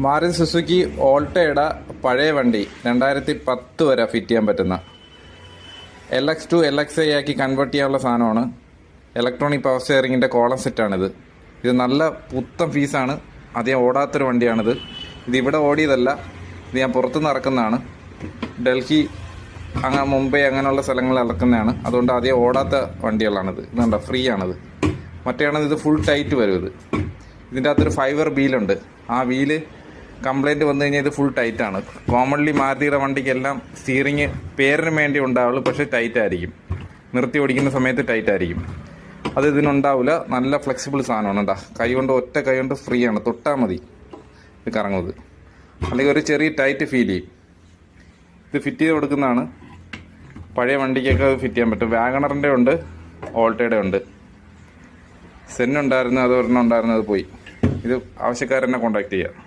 Maruti Suzuki ഓൾട്ടയുടെ പഴയ വണ്ടി രണ്ടായിരത്തി പത്ത് വരെ ഫിറ്റ് ചെയ്യാൻ പറ്റുന്ന. L X to L X I ആക്കി കൺവേർട്ട് ചെയ്യാനുള്ള സാധനമാണ്. ഇലക്ട്രോണിക് പവർ സ്റ്റിയറിങ്ങിന്റെ കോളം സെറ്റാണിത് ഇത് നല്ല പുത്തൻ ഫീസാണ് അധികം ഓടാത്തൊരു വണ്ടിയാണിത്. ഇത് ഇവിടെ ഓടിയതല്ല. ഇത് ഞാൻ പുറത്തുനിന്ന് ഇറക്കുന്നതാണ്. ഡൽഹി അങ്ങ മുംബൈ അങ്ങനെയുള്ള സ്ഥലങ്ങളിൽ ഇറക്കുന്നതാണ്. അതുകൊണ്ട് അധികം ഓടാത്ത വണ്ടികളാണിത്. ഇതുണ്ട ഫ്രീ ആണിത്. മറ്റേയാണത് ഇത് ഫുൾ ടൈറ്റ് വരും ഇത്. ഇതിന്റെ അകത്തൊരു ഫൈബർ വീലുണ്ട് ആ വീൽ കംപ്ലൈന്റ് വന്നു കഴിഞ്ഞാൽ ഇത് ഫുൾ ടൈറ്റാണ് കോമൺലി മാരുതിയുടെ വണ്ടിക്കെല്ലാം സ്റ്റിയറിങ് പേരിന് വേണ്ടി ഉണ്ടാവുള്ളൂ പക്ഷേ ടൈറ്റ് ആയിരിക്കും. നിർത്തി ഓടിക്കുന്ന സമയത്ത് ടൈറ്റ് ആയിരിക്കും. അത് ഇതിനുണ്ടാവില്ല നല്ല ഫ്ലെക്സിബിൾ സാധനമാണ് കേട്ടോ കൈ കൊണ്ട് ഒറ്റ കൈ കൊണ്ട് ഫ്രീ ആണ്. തൊട്ടാൽ മതി ഇത് കറങ്ങുന്നത്. അല്ലെങ്കിൽ ഒരു ചെറിയ ടൈറ്റ് ഫീൽ ചെയ്യും ഇത് ഫിറ്റ് ചെയ്ത് കൊടുക്കുന്നതാണ്. പഴയ വണ്ടിക്കൊക്കെ അത് ഫിറ്റ് ചെയ്യാൻ പറ്റും. വാഗണറിന്റെ ഉണ്ട് ഓൾട്ടയുടെ ഉണ്ട്. സെന്നുണ്ടായിരുന്നു അത് ഒരെണ്ണം ഉണ്ടായിരുന്നു അത് പോയി. ഇത് ആവശ്യക്കാരെന്നെ കോൺടാക്ട് ചെയ്യുക